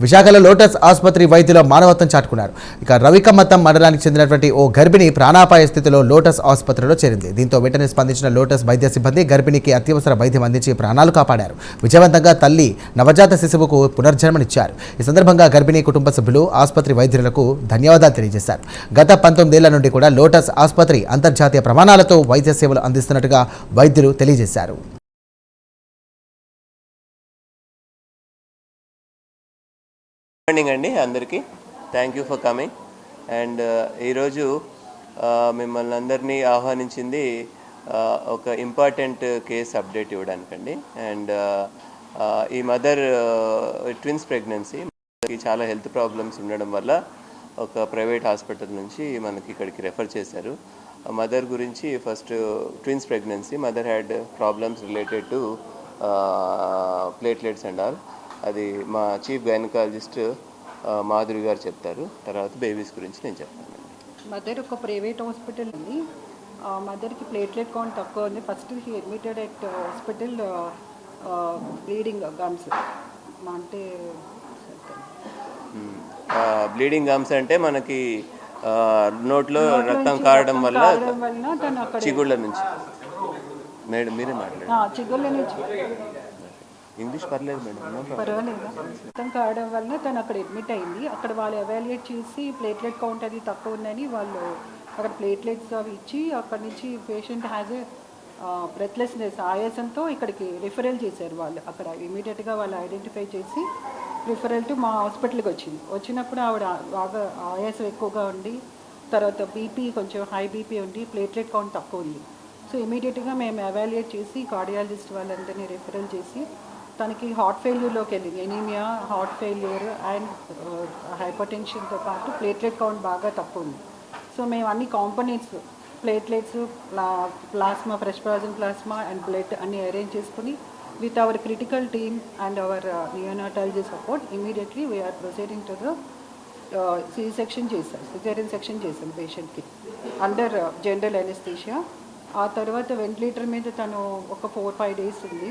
విశాఖలో లోటస్ ఆసుపత్రి వైద్యుల మానవత్వం చాటుకున్నారు. ఇక రవికమ్మతం మండలానికి చెందినటువంటి ఓ గర్భిణి ప్రాణాపాయ స్థితిలో లోటస్ ఆసుపత్రిలో చేరింది. దీంతో వెంటనే స్పందించిన లోటస్ వైద్య సిబ్బంది గర్భిణికి అత్యవసర వైద్యం అందించి ప్రాణాలు కాపాడారు. విజయవంతంగా తల్లి నవజాత శిశువుకు పునర్జన్మనిచ్చారు. ఈ సందర్భంగా గర్భిణీ కుటుంబ సభ్యులు ఆసుపత్రి వైద్యులకు ధన్యవాదాలు తెలియజేశారు. గత పంతొమ్మిదేళ్ళ నుండి కూడా లోటస్ ఆసుపత్రి అంతర్జాతీయ ప్రమాణాలతో వైద్య సేవలు అందిస్తున్నట్టుగా వైద్యులు తెలియజేశారు. మార్నింగ్ అండి అందరికీ. Thank you for coming and ఈరోజు uh, మిమ్మల్ని అందరినీ ఆహ్వానించింది uh, ఒక ఇంపార్టెంట్ కేస్ అప్డేట్ ఇవ్వడానికండి. అండ్ uh, ఈ మదర్ ట్విన్స్ ప్రెగ్నెన్సీ చాలా హెల్త్ ప్రాబ్లమ్స్ ఉండడం వల్ల ఒక ప్రైవేట్ హాస్పిటల్ నుంచి మనకి ఇక్కడికి రెఫర్ చేశారు. మదర్ గురించి first twins pregnancy mother had problems related to platelets and all అది మా చీఫ్ గైనకాలజిస్ట్ మాధురి గారు చెప్తారు. తర్వాత బేబీస్ గురించి నేను చెప్తాను. మదర్ ఒక ప్రైవేట్ హాస్పిటల్ ఉంది. మదర్కి ప్లేట్లెట్ కౌంట్ తక్కువ ఉంది. First he admitted at hospital bleeding gums. అంటే బ్లీడింగ్ గమ్స్ అంటే మనకి నోట్లో రక్తం కారడం వల్ల చిగుళ్ళ నుంచి. మేడం మీరే మాట్లాడండి. ఆ, చిగుళ్ళ నుంచి. ఇంగ్లీష్ పర్లేదు మేడం పర్వాలేదు. problem. కావడం వల్ల వలన తను అక్కడ అడ్మిట్ అయింది. అక్కడ వాళ్ళు ఎవాల్యుయేట్ చేసి ప్లేట్లెట్ కౌంట్ అది తక్కువ ఉందని వాళ్ళు అక్కడ ప్లేట్లెట్స్ అవి ఇచ్చి అక్కడ నుంచి పేషెంట్ హ్యాజ్ ఏ బ్రెత్లెస్నెస్ ఆయాసంతో ఇక్కడికి రిఫరల్ చేశారు వాళ్ళు. అక్కడ ఇమీడియట్గా వాళ్ళు ఐడెంటిఫై చేసి రిఫరల్ టు మా హాస్పిటల్కి వచ్చింది. వచ్చినప్పుడు ఆవిడ బాగా ఆయాసం ఎక్కువగా ఉండి తర్వాత బీపీ కొంచెం హై బీపీ ఉండి ప్లేట్లెట్ కౌంట్ తక్కువ ఉంది. సో ఇమీడియట్గా మేము ఎవాల్యుయేట్ చేసి కార్డియాలజిస్ట్ వాళ్ళందరినీ రిఫరల్ చేసి తనకి హార్ట్ ఫెయిల్యూర్లోకి వెళ్ళింది. Anaemia heart failure and hyper టెన్షన్తో పాటు ప్లేట్లెట్ కౌంట్ బాగా తక్కువ ఉంది సో మేము అన్ని కాంపోనెంట్స్ ప్లేట్లెట్స్ ప్లా plasma fresh frozen plasma and blood అన్ని అరేంజ్ చేసుకుని with our critical team and our neonatology support immediately we're proceeding to the C section చేశాం. సిజేరియన్ సెక్షన్ చేశాం పేషెంట్కి అండర్ జనరల్ ఎనెస్థీషియా ఆ తర్వాత వెంటిలేటర్ మీద తను ఒక ఫోర్ ఫైవ్ డేస్ ఉంది.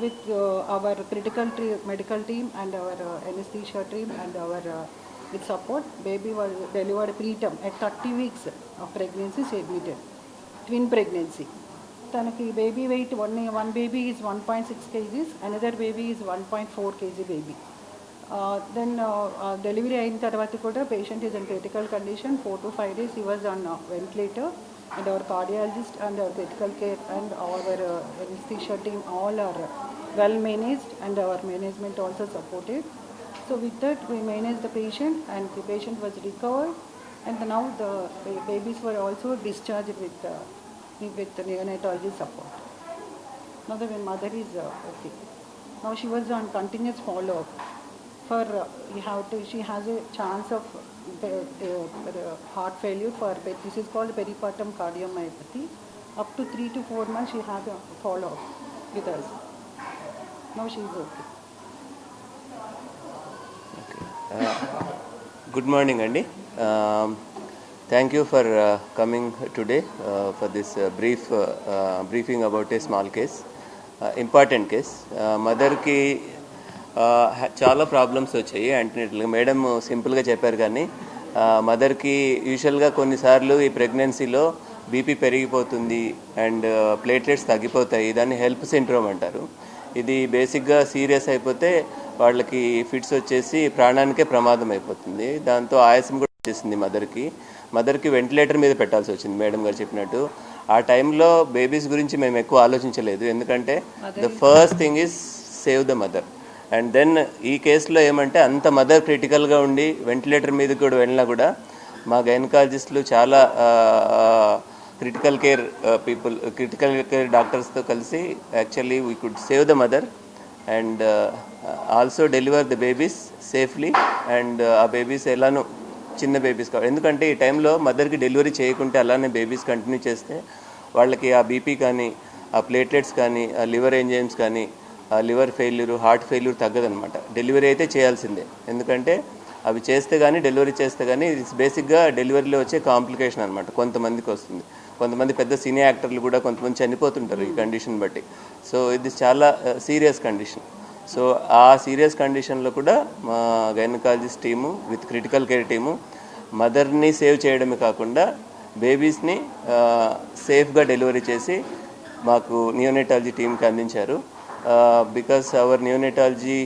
With our critical tree medical team and our anaesthesia team and our with support baby was delivered preterm at thirty weeks of pregnancy admitted twin pregnancy తనకి baby weight one one baby is one point six kgs another baby is one point four kg baby then delivery అయిన తర్వాత కూడా patient is in critical condition four to five days he was on ventilator and our cardiologist and our critical care and our anaesthesia team all are well managed and our management also supported. So with that we managed the patient and the patient was recovered and now the babies were also discharged with, uh, with the neonatology support. Now the mother is uh, okay. Now she was on continuous follow-up for uh, have to, she has a chance of uh, heart failure for this is called peripartum cardiomyopathy. Up to three to four months she has a follow-up with us. Good morning అండి thank you for coming today for this brief briefing about a small case important case మదర్కి చాలా problems వచ్చాయి. యాంటీనేటల్గా madam సింపుల్గా చెప్పారు కానీ మదర్కి యూజువల్గా కొన్నిసార్లు ఈ ప్రెగ్నెన్సీలో బీపీ పెరిగిపోతుంది. అండ్ uh, ప్లేట్లెట్స్ తగ్గిపోతాయి. దాన్ని హెల్ప్ సిండ్రోమ్ అంటారు. ఇది బేసిక్గా సీరియస్ అయిపోతే వాళ్ళకి ఫిట్స్ వచ్చేసి ప్రాణానికే ప్రమాదం అయిపోతుంది. దాంతో ఆయాసం కూడా వచ్చేసింది మదర్కి. మదర్కి వెంటిలేటర్ మీద పెట్టాల్సి వచ్చింది మేడం గారు చెప్పినట్టు. ఆ టైంలో బేబీస్ గురించి మేము ఎక్కువ ఆలోచించలేదు. ఎందుకంటే the first thing is save the mother. And then ఈ కేసులో ఏమంటే అంత మదర్ క్రిటికల్గా ఉండి వెంటిలేటర్ మీద కూడా వెళ్ళినా కూడా మా గైనకాలజిస్టులు చాలా critical care people critical care డాక్టర్స్తో కలిసి actually we could save the mother and also deliver the babies safely and ఆ బేబీస్ ఎలానో చిన్న బేబీస్ కావాలి ఎందుకంటే ఈ టైంలో మదర్కి డెలివరీ చేయకుంటే అలానే బేబీస్ కంటిన్యూ చేస్తే వాళ్ళకి ఆ బీపీ కానీ ఆ ప్లేట్లెట్స్ కానీ ఆ లివర్ ఎంజైమ్స్ కానీ ఆ లివర్ ఫెయిల్యూర్ హార్ట్ ఫెయిల్యూర్ తగ్గదనమాట డెలివరీ అయితే చేయాల్సిందే. ఎందుకంటే అవి చేస్తే కానీ డెలివరీ చేస్తే కానీ ఇట్స్ బేసిక్గా డెలివరీలో వచ్చే కాంప్లికేషన్ అనమాట కొంతమందికి వస్తుంది. కొంతమంది పెద్ద సినీ యాక్టర్లు కూడా కొంతమంది చనిపోతుంటారు ఈ కండిషన్ బట్టి. సో ఇది చాలా సీరియస్ కండిషన్. సో ఆ సీరియస్ కండిషన్లో కూడా మా gynaecologist team with critical care team మదర్ని సేవ్ చేయడమే కాకుండా బేబీస్ని సేఫ్గా డెలివరీ చేసి మాకు న్యూనెటాలజీ టీంకి అందించారు. Because our neonatology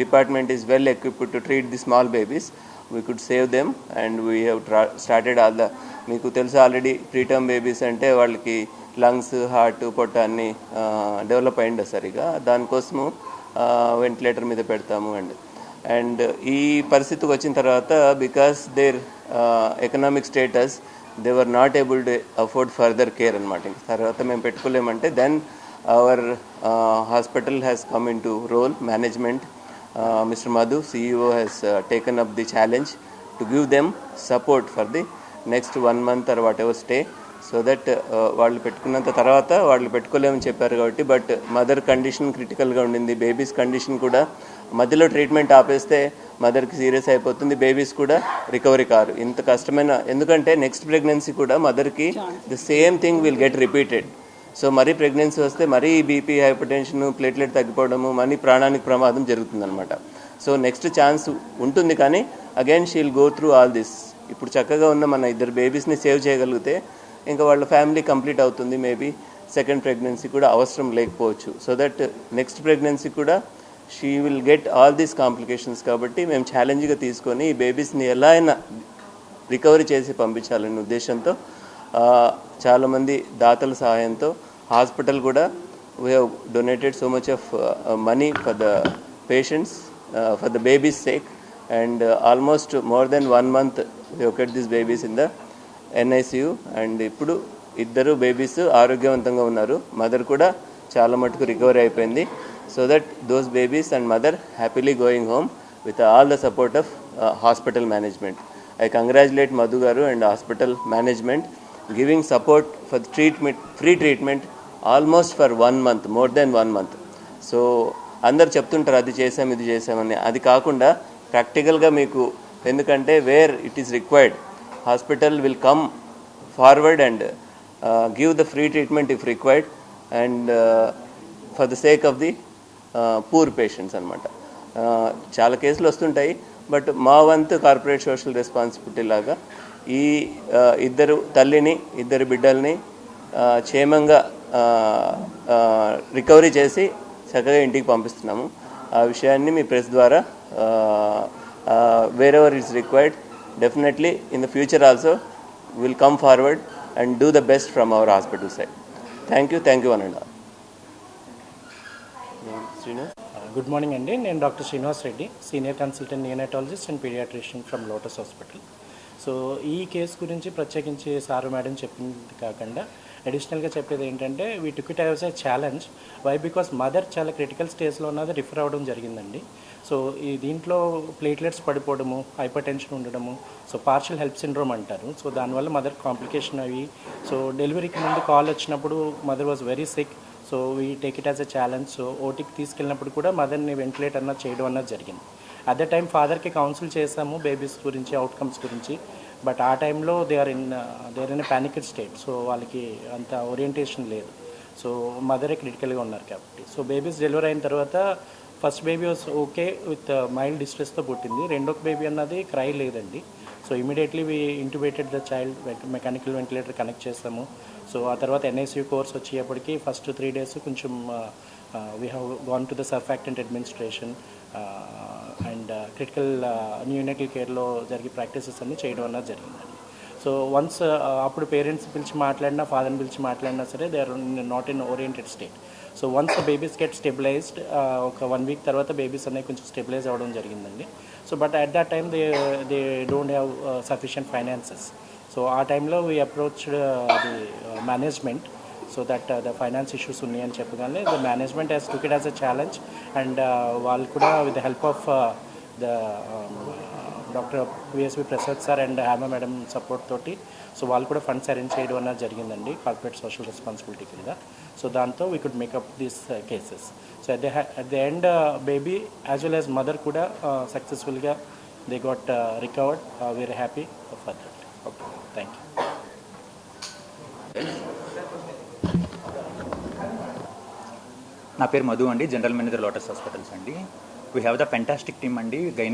department is well equipped to treat the small babies. We could save them and we have started all the మీకు తెలుసు ఆల్రెడీ ప్రీటర్మ్ బేబీస్ అంటే వాళ్ళకి లంగ్స్ హార్ట్ పొట్ట అన్నీ డెవలప్ అయ్యింది సరిగా? దానికోసము వెంటిలేటర్ మీద పెడతాము అండ్. అండ్ ఈ పరిస్థితికి వచ్చిన తర్వాత because their economic status they were not able to afford further care అనమాట ఇంక తర్వాత మేము పెట్టుకోలేమంటే then our hospital has come in to role management Mr. Madhu, CEO, has uh, taken up the challenge to give them support for the next one month or whatever stay so that వాళ్ళు పెట్టుకున్నంత తర్వాత వాళ్ళు పెట్టుకోలేమని చెప్పారు కాబట్టి but mother condition క్రిటికల్గా ఉండింది. Babies condition కూడా మధ్యలో treatment ఆపేస్తే మదర్కి సీరియస్ అయిపోతుంది. బేబీస్ కూడా రికవరీ కారు. ఇంత కష్టమైన ఎందుకంటే నెక్స్ట్ ప్రెగ్నెన్సీ కూడా మదర్కి the same thing will get repeated so మరీ ప్రెగ్నెన్సీ వస్తే మరీ బీపీ హైపర్ టెన్షన్ ప్లేట్లెట్ తగ్గిపోవడము మనీ ప్రాణానికి ప్రమాదం జరుగుతుందనమాట సో నెక్స్ట్ ఛాన్స్ ఉంటుంది కానీ again she'll go through all this ఇప్పుడు చక్కగా ఉన్న మన ఇద్దరు బేబీస్ని సేవ్ చేయగలిగితే ఇంకా వాళ్ళ ఫ్యామిలీ కంప్లీట్ అవుతుంది మేబీ సెకండ్ ప్రెగ్నెన్సీ కూడా అవసరం లేకపోవచ్చు. సో దట్ నెక్స్ట్ ప్రెగ్నెన్సీ కూడా she will get all these complications కాబట్టి మేము ఛాలెంజ్గా తీసుకొని ఈ బేబీస్ని ఎలా అయినా రికవరీ చేసి పంపించాలనే ఉద్దేశంతో చాలామంది దాతల సహాయంతో హాస్పిటల్ కూడా we have donated so much of money for the patients for the babies sake and almost more than one month we this babies in the NICU and ఇప్పుడు ఇద్దరు బేబీస్ ఆరోగ్యవంతంగా ఉన్నారు. మదర్ కూడా చాలా మటుకు రికవరీ అయిపోయింది. So that those babies and mother happily going home with all the support of hospital management I congratulate Madhu గారు and hospital management giving support for treatment free treatment almost for one month more than one month. So అందరు చెప్తుంటారు అది చేసాం ఇది చేసామని. అది కాకుండా ప్రాక్టికల్గా మీకు ఎందుకంటే where it is required hospital will come forward and give the free treatment if required and for the sake of the poor patients అనమాట చాలా కేసులు వస్తుంటాయి బట్ మా వంతు కార్పొరేట్ సోషల్ రెస్పాన్సిబిలిటీ లాగా ఈ uh, ఇద్దరు తల్లిని ఇద్దరు బిడ్డల్ని uh, క్షేమంగా రికవరీ చేసి చక్కగా ఇంటికి పంపిస్తున్నాము. ఆ విషయాన్ని మీ ప్రెస్ ద్వారా wherever it's required definitely in the future also will come forward and do the best from our hospital side thank you thank you one Srinivas good morning అండి. నేను doctor Srinivas Reddy senior consultant neonatologist and paediatrician from Lotus hospital so ఈ case గురించి ప్రత్యేకించి sir madam చెప్పింది కాకుండా అడిషనల్గా చెప్పేది ఏంటంటే we took it as a challenge why because mother చాలా క్రిటికల్ స్టేజ్లో ఉన్నది రిఫర్ అవ్వడం జరిగిందండి. సో ఈ దీంట్లో ప్లేట్లెట్స్ పడిపోవడము హైపర్ టెన్షన్ ఉండడము సో పార్షల్ హెల్ప్ సిండ్రోమ్ అంటారు. సో దానివల్ల మదర్ కాంప్లికేషన్ అవి సో డెలివరీకి ముందు కాల్ వచ్చినప్పుడు mother was very sick so we take it as a challenge so ఓటీకి తీసుకెళ్ళినప్పుడు కూడా మదర్ని వెంటిలేట్ అన్నది చేయడం అన్నది జరిగింది. అట్ ద టైం ఫాదర్కి కౌన్సిల్ చేసాము బేబీస్ గురించి అవుట్కమ్స్ గురించి. బట్ ఆ టైంలో they are in they are in panicked state so వాళ్ళకి అంత ఓరియంటేషన్ లేదు. సో మదరే క్రిటికల్గా ఉన్నారు కాబట్టి. సో బేబీస్ డెలివరీ అయిన తర్వాత first baby was okay with mild డిస్ట్రెస్తో పుట్టింది. రెండో బేబీ అన్నది క్రై లేదండి. So immediately we intubated the child mechanical ventilator connect చేస్తాము. సో ఆ తర్వాత ఎన్ఐసీ కోర్స్ వచ్చేప్పటికి ఫస్ట్ త్రీ డేస్ కొంచెం uh, we have gone to the surfactant administration and critical neonatal కేర్లో జరిగే ప్రాక్టీసెస్ అన్ని చేయడం అన్నది జరిగిందండి సో వన్స్ అప్పుడు పేరెంట్స్ పిలిచి మాట్లాడినా ఫాదర్ని పిలిచి మాట్లాడినా సరే they are not in oriented state so once babies get stabilised ఒక వన్ వీక్ తర్వాత బేబీస్ అనేవి కొంచెం స్టెబిలైజ్ అవ్వడం జరిగిందండి. So but at that time they they don't have sufficient finances so ఆ టైంలో we approached the management so that the finance issues ఉన్నాయని చెప్పగానే the management has took it as a challenge and వాళ్ళు కూడా with the help of the doctor VSV Prasad sir and Hema madam support తోటి so వాళ్ళు కూడా funds arrange చేయడం అన్నది జరిగిందండి కార్పొరేట్ సోషల్ రెస్పాన్సిబిలిటీ కింద. సో దాంతో we could make up these cases so at the at the end baby as well as mother కూడా సక్సెస్ఫుల్గా they got recovered we're happy for that okay thank you నా పేరు మధు అండి general manager Lotus hospitals అండి. We have the fantastic team అండి gynae